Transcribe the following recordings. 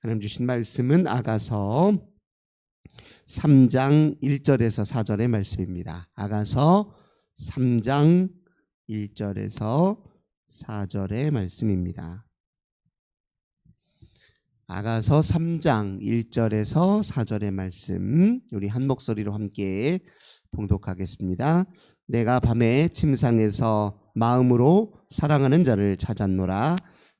하나님 주신 말씀은 아가서 3장 1절에서 4절의 말씀입니다. 아가서 3장 1절에서 4절의 말씀입니다. 아가서 3장 1절에서 4절의 말씀 우리 한 목소리로 함께 봉독하겠습니다. 내가 밤에 침상에서 마음으로 사랑하는 자를 찾았노라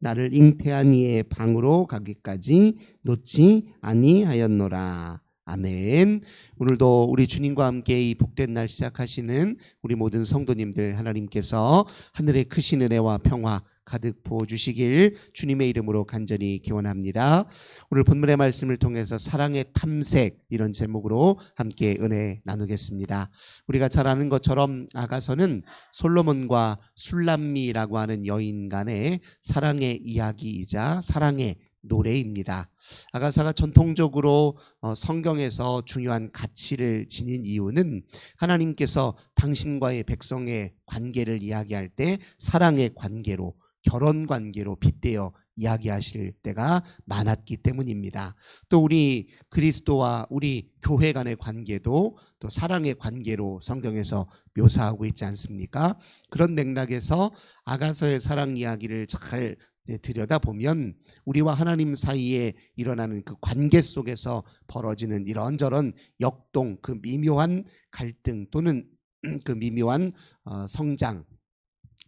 나를 잉태한 이의 방으로 가기까지 놓지 아니하였노라. 아멘. 오늘도 우리 주님과 함께 이 복된 날 시작하시는 우리 모든 성도님들 하나님께서 하늘의 크신 은혜와 평화 가득 부어 주시길 주님의 이름으로 간절히 기원합니다. 오늘 본문의 말씀을 통해서 사랑의 탐색 이런 제목으로 함께 은혜 나누겠습니다. 우리가 잘 아는 것처럼 아가서는 솔로몬과 술람미라고 하는 여인 간의 사랑의 이야기이자 사랑의 노래입니다. 아가사가 전통적으로 어, 성경에서 중요한 가치를 지닌 이유는 하나님께서 당신과의 백성의 관계를 이야기할 때 사랑의 관계로 결혼 관계로 빗대어 이야기하실 때가 많았기 때문입니다. 또 우리 그리스도와 우리 교회 간의 관계도 또 사랑의 관계로 성경에서 묘사하고 있지 않습니까? 그런 맥락에서 아가서의 사랑 이야기를 잘 들여다보면 우리와 하나님 사이에 일어나는 그 관계 속에서 벌어지는 이런저런 역동, 그 미묘한 갈등 또는 그 미묘한 어, 성장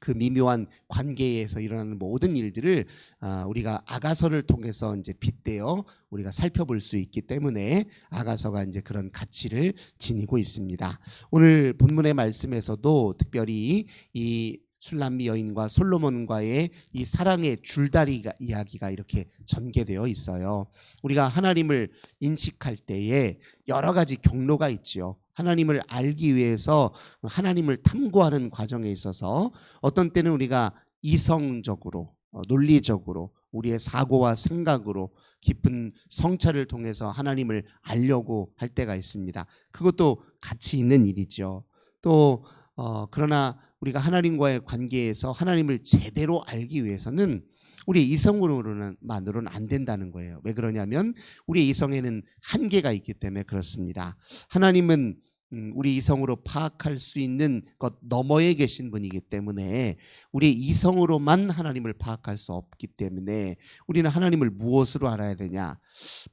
그 미묘한 관계에서 일어나는 모든 일들을 아, 우리가 아가서를 통해서 이제 빗대어 우리가 살펴볼 수 있기 때문에 아가서가 이제 그런 가치를 지니고 있습니다. 오늘 본문의 말씀에서도 특별히 이 술람미 여인과 솔로몬과의 이 사랑의 줄다리 이야기가 이렇게 전개되어 있어요. 우리가 하나님을 인식할 때에 여러 가지 경로가 있지요. 하나님을 알기 위해서 하나님을 탐구하는 과정에 있어서 어떤 때는 우리가 이성적으로 어, 논리적으로 우리의 사고와 생각으로 깊은 성찰을 통해서 하나님을 알려고 할 때가 있습니다. 그것도 가치 있는 일이죠. 또 어, 그러나 우리가 하나님과의 관계에서 하나님을 제대로 알기 위해서는 우리 이성으로는 만으로는 안 된다는 거예요. 왜 그러냐면 우리 이성에는 한계가 있기 때문에 그렇습니다. 하나님은 음, 우리 이성으로 파악할 수 있는 것 너머에 계신 분이기 때문에 우리 이성으로만 하나님을 파악할 수 없기 때문에 우리는 하나님을 무엇으로 알아야 되냐?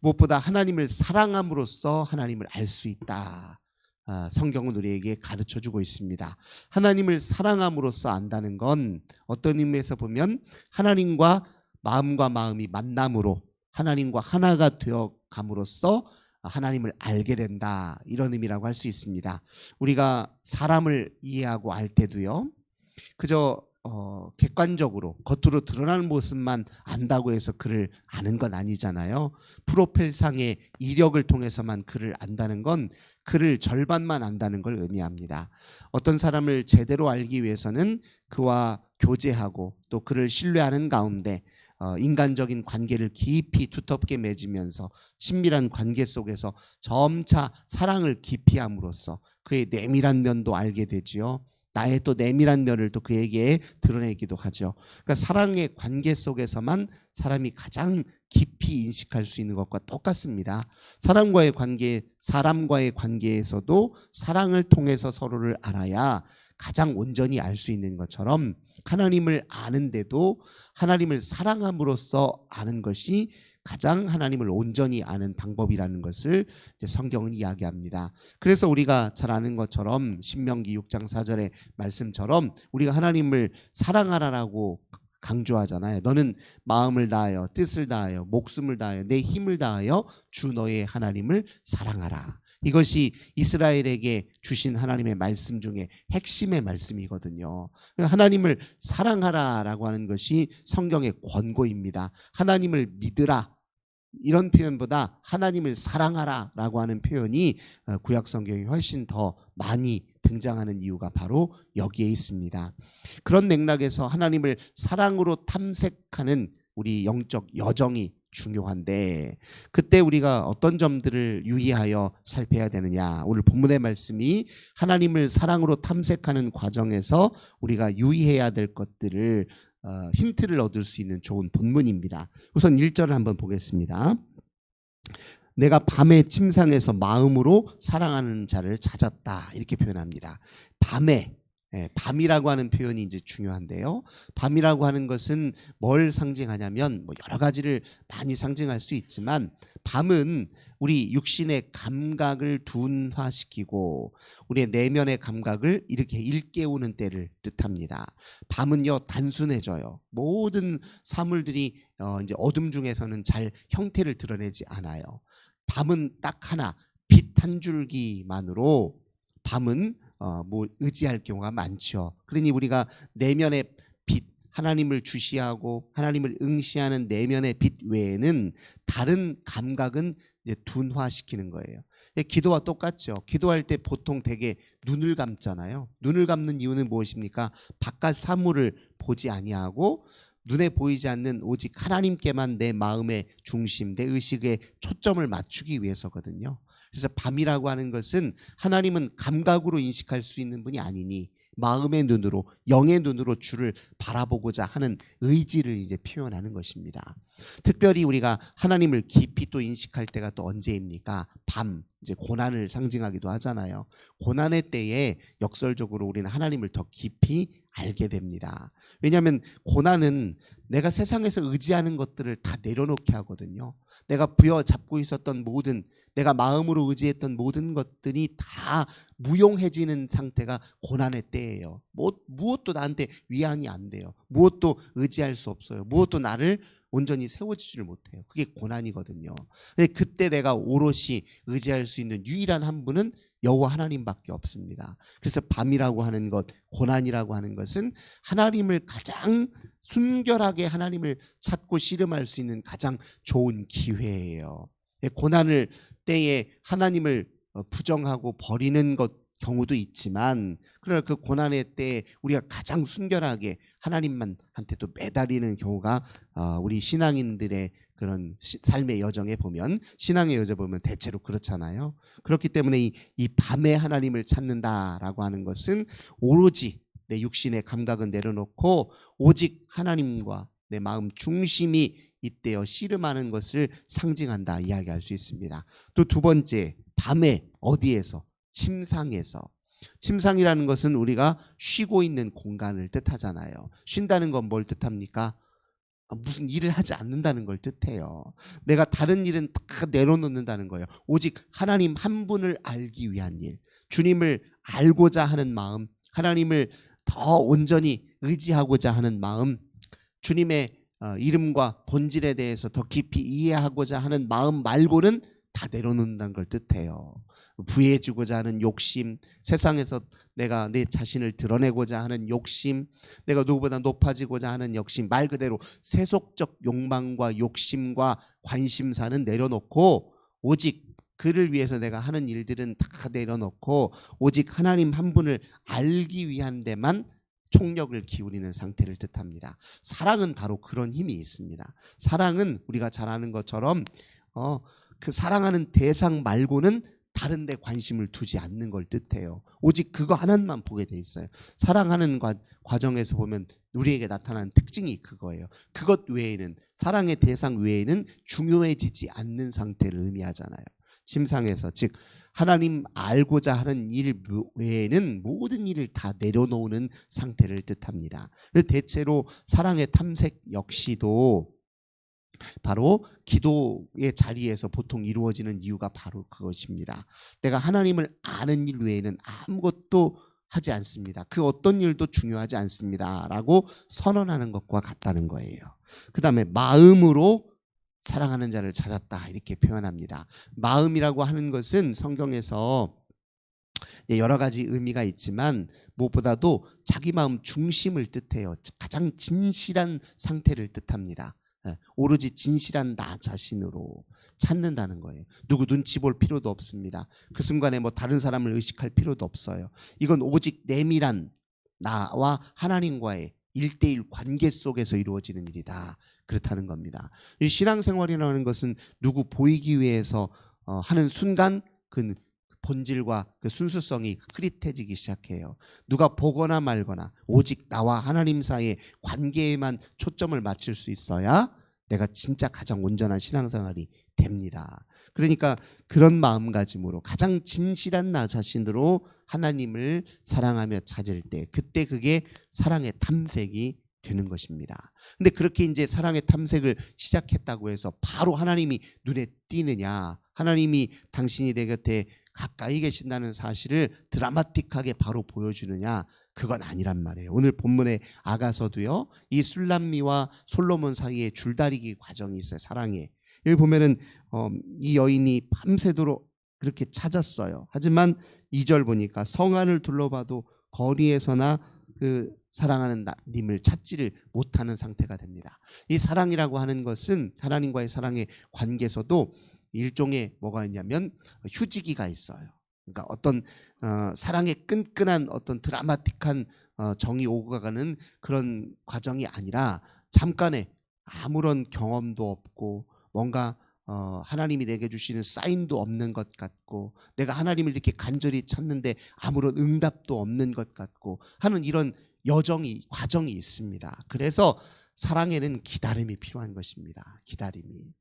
무엇보다 하나님을 사랑함으로써 하나님을 알 수 있다. 아, 성경은 우리에게 가르쳐 주고 있습니다. 하나님을 사랑함으로써 안다는 건 어떤 의미에서 보면 하나님과 마음과 마음이 만남으로 하나님과 하나가 되어 감으로써 하나님을 알게 된다. 이런 의미라고 할 수 있습니다. 우리가 사람을 이해하고 알 때도요. 그저 어, 객관적으로 겉으로 드러나는 모습만 안다고 해서 그를 아는 건 아니잖아요. 프로필상의 이력을 통해서만 그를 안다는 건 그를 절반만 안다는 걸 의미합니다. 어떤 사람을 제대로 알기 위해서는 그와 교제하고 또 그를 신뢰하는 가운데 어, 인간적인 관계를 깊이 두텁게 맺으면서 친밀한 관계 속에서 점차 사랑을 깊이 함으로써 그의 내밀한 면도 알게 되지요. 나의 또 내밀한 면을 또 그에게 드러내기도 하죠. 그러니까 사랑의 관계 속에서만 사람이 가장 깊이 인식할 수 있는 것과 똑같습니다. 사람과의 관계, 사람과의 관계에서도 사랑을 통해서 서로를 알아야 가장 온전히 알 수 있는 것처럼 하나님을 아는데도 하나님을 사랑함으로써 아는 것이 가장 하나님을 온전히 아는 방법이라는 것을 성경은 이야기합니다. 그래서 우리가 잘 아는 것처럼 신명기 6장 4절의 말씀처럼 우리가 하나님을 사랑하라라고 강조하잖아요. 너는 마음을 다하여 뜻을 다하여 목숨을 다하여 내 힘을 다하여 주 너의 하나님을 사랑하라. 이것이 이스라엘에게 주신 하나님의 말씀 중에 핵심의 말씀이거든요. 하나님을 사랑하라라고 하는 것이 성경의 권고입니다. 하나님을 믿으라. 이런 표현보다 하나님을 사랑하라라고 하는 표현이 어, 구약 성경이 훨씬 더 많이 등장하는 이유가 바로 여기에 있습니다. 그런 맥락에서 하나님을 사랑으로 탐색하는 우리 영적 여정이 중요한데 그때 우리가 어떤 점들을 유의하여 살펴야 되느냐 오늘 본문의 말씀이 하나님을 사랑으로 탐색하는 과정에서 우리가 유의해야 될 것들을 어, 힌트를 얻을 수 있는 좋은 본문입니다. 우선 1절을 한번 보겠습니다. 내가 밤에 침상에서 마음으로 사랑하는 자를 찾았다 이렇게 표현합니다. 밤에 예, 밤이라고 하는 표현이 이제 중요한데요. 밤이라고 하는 것은 뭘 상징하냐면 뭐 여러 가지를 많이 상징할 수 있지만 밤은 우리 육신의 감각을 둔화시키고 우리의 내면의 감각을 이렇게 일깨우는 때를 뜻합니다. 밤은요 단순해져요. 모든 사물들이 어 이제 어둠 중에서는 잘 형태를 드러내지 않아요. 밤은 딱 하나 빛 한 줄기만으로 밤은 어, 뭐 의지할 경우가 많죠. 그러니 우리가 내면의 빛, 하나님을 주시하고 하나님을 응시하는 내면의 빛 외에는 다른 감각은 이제 둔화시키는 거예요. 예, 기도와 똑같죠. 기도할 때 보통 되게 눈을 감잖아요. 눈을 감는 이유는 무엇입니까? 바깥 사물을 보지 아니하고 눈에 보이지 않는 오직 하나님께만 내 마음의 중심, 내 의식에 초점을 맞추기 위해서거든요. 그래서 밤이라고 하는 것은 하나님은 감각으로 인식할 수 있는 분이 아니니 마음의 눈으로 영의 눈으로 주를 바라보고자 하는 의지를 이제 표현하는 것입니다. 특별히 우리가 하나님을 깊이 또 인식할 때가 또 언제입니까? 밤 이제 고난을 상징하기도 하잖아요. 고난의 때에 역설적으로 우리는 하나님을 더 깊이 알게 됩니다. 왜냐하면 고난은 내가 세상에서 의지하는 것들을 다 내려놓게 하거든요. 내가 부여잡고 있었던 모든 내가 마음으로 의지했던 모든 것들이 다 무용해지는 상태가 고난의 때예요. 뭐, 무엇도 나한테 위안이 안 돼요. 무엇도 의지할 수 없어요. 무엇도 나를 온전히 세워지지를 못해요. 그게 고난이거든요. 근데 그때 내가 오롯이 의지할 수 있는 유일한 한 분은 여호와 하나님밖에 없습니다. 그래서 밤이라고 하는 것, 고난이라고 하는 것은 하나님을 가장 순결하게 하나님을 찾고 씨름할 수 있는 가장 좋은 기회예요. 예, 고난을 때에 하나님을 어, 부정하고 버리는 것 경우도 있지만 그러나 그 고난의 때에 우리가 가장 순결하게 하나님만 한테도 매달리는 경우가 어, 우리 신앙인들의 그런 삶의 여정에 보면 신앙의 여정 보면 대체로 그렇잖아요. 그렇기 때문에 이, 이 밤에 하나님을 찾는다라고 하는 것은 오로지 내 육신의 감각은 내려놓고 오직 하나님과 내 마음 중심이 이때여 씨름하는 것을 상징한다 이야기할 수 있습니다. 또 두 번째 밤에 어디에서 침상에서 침상이라는 것은 우리가 쉬고 있는 공간을 뜻하잖아요. 쉰다는 건 뭘 뜻합니까? 아, 무슨 일을 하지 않는다는 걸 뜻해요. 내가 다른 일은 다 내려놓는다는 거예요. 오직 하나님 한 분을 알기 위한 일, 주님을 알고자 하는 마음, 하나님을 더 온전히 의지하고자 하는 마음, 주님의 어, 이름과 본질에 대해서 더 깊이 이해하고자 하는 마음 말고는 다 내려놓는다는 걸 뜻해요. 부해지고자 하는 욕심, 세상에서 내가 내 자신을 드러내고자 하는 욕심, 내가 누구보다 높아지고자 하는 욕심, 말 그대로 세속적 욕망과 욕심과 관심사는 내려놓고 오직 그를 위해서 내가 하는 일들은 다 내려놓고 오직 하나님 한 분을 알기 위한 데만 총력을 기울이는 상태를 뜻합니다. 사랑은 바로 그런 힘이 있습니다. 사랑은 우리가 잘 아는 것처럼 어, 그 사랑하는 대상 말고는 다른 데 관심을 두지 않는 걸 뜻해요. 오직 그거 하나만 보게 돼 있어요. 사랑하는 과, 과정에서 보면 우리에게 나타나는 특징이 그거예요. 그것 외에는 사랑의 대상 외에는 중요해지지 않는 상태를 의미하잖아요. 심상에서 즉 하나님 알고자 하는 일 외에는 모든 일을 다 내려놓는 상태를 뜻합니다. 대체로 사랑의 탐색 역시도 바로 기도의 자리에서 보통 이루어지는 이유가 바로 그것입니다. 내가 하나님을 아는 일 외에는 아무것도 하지 않습니다. 그 어떤 일도 중요하지 않습니다. 라고 선언하는 것과 같다는 거예요. 그 다음에 마음으로 사랑하는 자를 찾았다 이렇게 표현합니다. 마음이라고 하는 것은 성경에서 예, 여러 가지 의미가 있지만 무엇보다도 자기 마음 중심을 뜻해요. 가장 진실한 상태를 뜻합니다. 예, 오로지 진실한 나 자신으로 찾는다는 거예요. 누구 눈치 볼 필요도 없습니다. 그 순간에 뭐 다른 사람을 의식할 필요도 없어요. 이건 오직 내밀한 나와 하나님과의 일대일 관계 속에서 이루어지는 일이다. 그렇다는 겁니다. 이 신앙생활이라는 것은 누구 보이기 위해서 어, 하는 순간 그 본질과 그 순수성이 흐릿해지기 시작해요. 누가 보거나 말거나 오직 나와 하나님 사이의 관계에만 초점을 맞출 수 있어야 내가 진짜 가장 온전한 신앙생활이 됩니다. 그러니까 그런 마음가짐으로 가장 진실한 나 자신으로 하나님을 사랑하며 찾을 때 그때 그게 사랑의 탐색이 되는 것입니다. 근데 그렇게 이제 사랑의 탐색을 시작했다고 해서 바로 하나님이 눈에 띄느냐? 하나님이 당신이 내 곁에 가까이 계신다는 사실을 드라마틱하게 바로 보여주느냐? 그건 아니란 말이에요. 오늘 본문의 아가서도요. 이 술람미와 솔로몬 사이에 줄다리기 과정이 있어요. 사랑에. 여기 보면은 어, 이 여인이 밤새도록 그렇게 찾았어요. 하지만 2절 보니까 성안을 둘러봐도 거리에서나 그 사랑하는 나- 님을 찾지를 못하는 상태가 됩니다. 이 사랑이라고 하는 것은 하나님과의 사랑의 관계에서도 일종의 뭐가 있냐면 휴지기가 있어요. 그러니까 어떤 어, 사랑의 끈끈한 어떤 드라마틱한 어, 정이 오고 가는 그런 과정이 아니라 잠깐의 아무런 경험도 없고 뭔가 어, 하나님이 내게 주시는 사인도 없는 것 같고 내가 하나님을 이렇게 간절히 찾는데 아무런 응답도 없는 것 같고 하는 이런 여정이 과정이 있습니다. 그래서 사랑에는 기다림이 필요한 것입니다. 기다림이.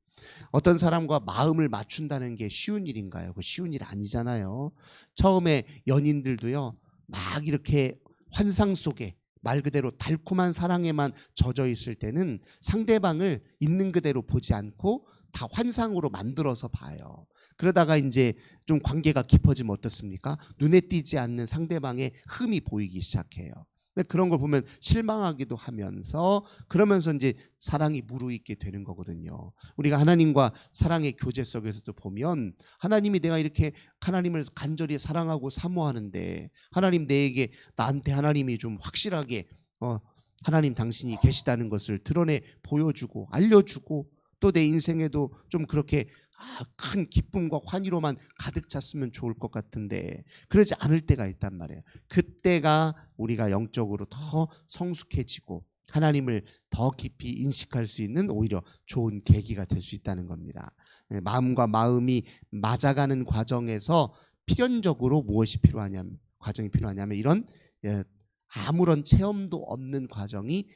어떤 사람과 마음을 맞춘다는 게 쉬운 일인가요? 그 쉬운 일 아니잖아요. 처음에 연인들도요, 막 이렇게 환상 속에 말 그대로 달콤한 사랑에만 젖어 있을 때는 상대방을 있는 그대로 보지 않고 다 환상으로 만들어서 봐요. 그러다가 이제 좀 관계가 깊어지면 어떻습니까? 눈에 띄지 않는 상대방의 흠이 보이기 시작해요. 그런 걸 보면 실망하기도 하면서 그러면서 이제 사랑이 무르익게 되는 거거든요. 우리가 하나님과 사랑의 교제 속에서도 보면 하나님이 내가 이렇게 하나님을 간절히 사랑하고 사모하는데 하나님 내에게 나한테 하나님이 좀 확실하게 어 하나님 당신이 계시다는 것을 드러내 보여주고 알려주고 또 내 인생에도 좀 그렇게 아, 큰 기쁨과 환희로만 가득 찼으면 좋을 것 같은데 그러지 않을 때가 있단 말이에요. 그때가 우리가 영적으로 더 성숙해지고 하나님을 더 깊이 인식할 수 있는 오히려 좋은 계기가 될 수 있다는 겁니다. 예, 마음과 마음이 맞아가는 과정에서 필연적으로 무엇이 필요하냐면 과정이 필요하냐면 이런 예, 아무런 체험도 없는 과정이 이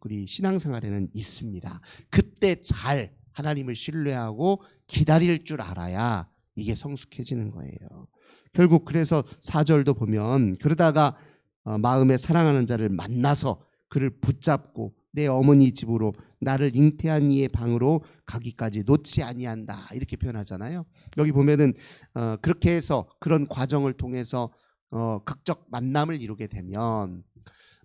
우리 신앙생활에는 있습니다. 그때 잘 하나님을 신뢰하고 기다릴 줄 알아야 이게 성숙해지는 거예요. 결국 그래서 4절도 보면 그러다가 어, 마음에 사랑하는 자를 만나서 그를 붙잡고 내 어머니 집으로 나를 잉태한 이의 방으로 가기까지 놓지 아니한다 이렇게 표현하잖아요. 여기 보면은 어, 그렇게 해서 그런 과정을 통해서 어, 극적 만남을 이루게 되면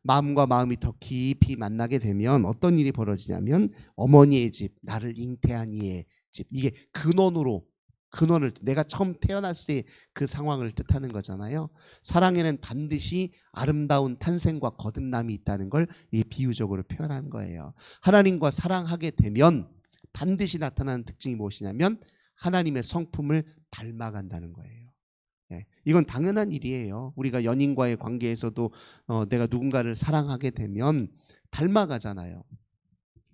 마음과 마음이 더 깊이 만나게 되면 어떤 일이 벌어지냐면 어머니의 집, 나를 잉태한 이의 집 이게 근원으로 근원을 내가 처음 태어났을 때 그 상황을 뜻하는 거잖아요. 사랑에는 반드시 아름다운 탄생과 거듭남이 있다는 걸 이 비유적으로 표현한 거예요. 하나님과 사랑하게 되면 반드시 나타나는 특징이 무엇이냐면 하나님의 성품을 닮아간다는 거예요. 예, 이건 당연한 일이에요. 우리가 연인과의 관계에서도 어, 내가 누군가를 사랑하게 되면 닮아가잖아요.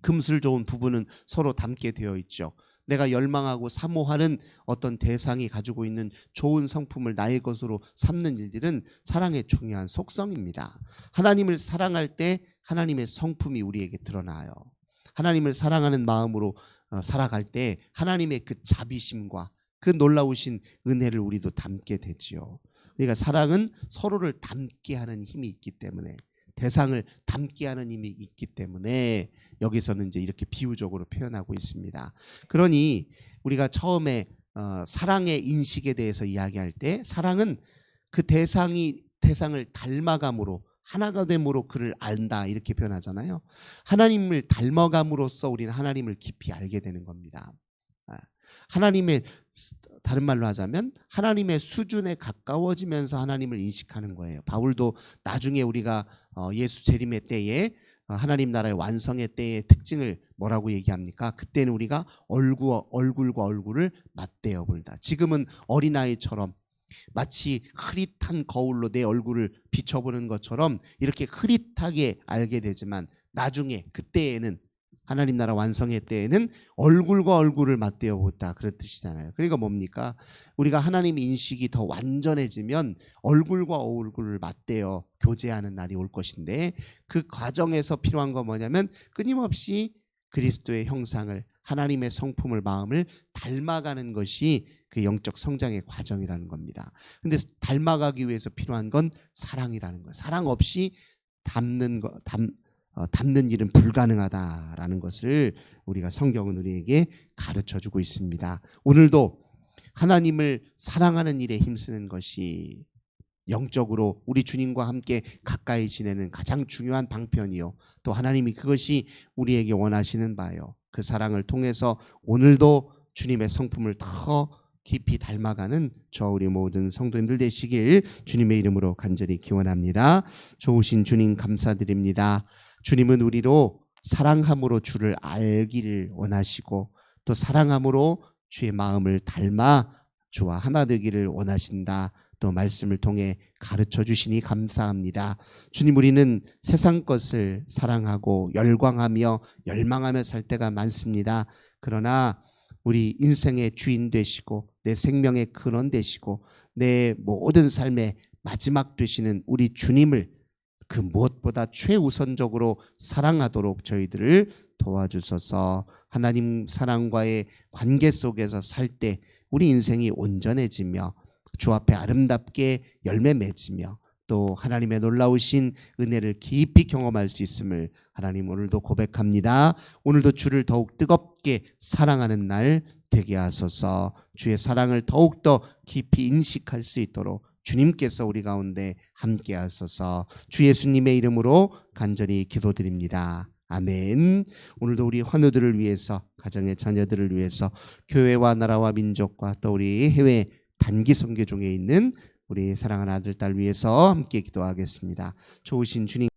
금술 좋은 부부는 서로 닮게 되어 있죠. 내가 열망하고 사모하는 어떤 대상이 가지고 있는 좋은 성품을 나의 것으로 삼는 일들은 사랑의 중요한 속성입니다. 하나님을 사랑할 때 하나님의 성품이 우리에게 드러나요. 하나님을 사랑하는 마음으로 어, 살아갈 때 하나님의 그 자비심과 그 놀라우신 은혜를 우리도 담게 되지요. 그러니까 사랑은 서로를 담게 하는 힘이 있기 때문에 대상을 담게 하는 힘이 있기 때문에 여기서는 이제 이렇게 비유적으로 표현하고 있습니다. 그러니 우리가 처음에 어, 사랑의 인식에 대해서 이야기할 때 사랑은 그 대상이 대상을 닮아감으로 하나가 됨으로 그를 안다 이렇게 표현하잖아요. 하나님을 닮아감으로써 우리는 하나님을 깊이 알게 되는 겁니다. 아, 하나님의 다른 말로 하자면 하나님의 수준에 가까워지면서 하나님을 인식하는 거예요. 바울도 나중에 우리가 어, 예수 재림의 때에 어, 하나님 나라의 완성의 때의 특징을 뭐라고 얘기합니까? 그때는 우리가 얼굴 얼굴과 얼굴을 맞대어 볼다. 지금은 어린아이처럼 마치 흐릿한 거울로 내 얼굴을 비춰보는 것처럼 이렇게 흐릿하게 알게 되지만 나중에 그때에는 하나님 나라 완성의 때에는 얼굴과 얼굴을 맞대어 보다 그런 뜻이잖아요. 그러니까 뭡니까? 우리가 하나님 인식이 더 완전해지면 얼굴과 얼굴을 맞대어 교제하는 날이 올 것인데 그 과정에서 필요한 건 뭐냐면 끊임없이 그리스도의 형상을 하나님의 성품을 마음을 닮아가는 것이 그 영적 성장의 과정이라는 겁니다. 근데 닮아가기 위해서 필요한 건 사랑이라는 거예요. 사랑 없이 닮는 거 닮, 어, 닮는 일은 불가능하다라는 것을 우리가 성경은 우리에게 가르쳐 주고 있습니다. 오늘도 하나님을 사랑하는 일에 힘쓰는 것이 영적으로 우리 주님과 함께 가까이 지내는 가장 중요한 방편이요. 또 하나님이 그것이 우리에게 원하시는 바요. 그 사랑을 통해서 오늘도 주님의 성품을 더 깊이 닮아가는 저 우리 모든 성도님들 되시길 주님의 이름으로 간절히 기원합니다. 좋으신 주님 감사드립니다. 주님은 우리로 사랑함으로 주를 알기를 원하시고 또 사랑함으로 주의 마음을 닮아 주와 하나 되기를 원하신다. 또 말씀을 통해 가르쳐 주시니 감사합니다. 주님 우리는 세상 것을 사랑하고 열광하며 열망하며 살 때가 많습니다. 그러나 우리 인생의 주인 되시고 내 생명의 근원 되시고 내 모든 삶의 마지막 되시는 우리 주님을 그 무엇보다 최우선적으로 사랑하도록 저희들을 도와주셔서 하나님 사랑과의 관계 속에서 살 때 우리 인생이 온전해지며 주 앞에 아름답게 열매 맺으며 또 하나님의 놀라우신 은혜를 깊이 경험할 수 있음을 하나님 오늘도 고백합니다. 오늘도 주를 더욱 뜨겁게 사랑하는 날 되게 하소서 주의 사랑을 더욱더 깊이 인식할 수 있도록 주님께서 우리 가운데 함께 하소서 주 예수님의 이름으로 간절히 기도드립니다. 아멘. 오늘도 우리 환우들을 위해서 가정의 자녀들을 위해서 교회와 나라와 민족과 또 우리 해외 단기 선교 중에 있는 우리 사랑하는 아들 딸 위해서 함께 기도하겠습니다. 좋으신 주님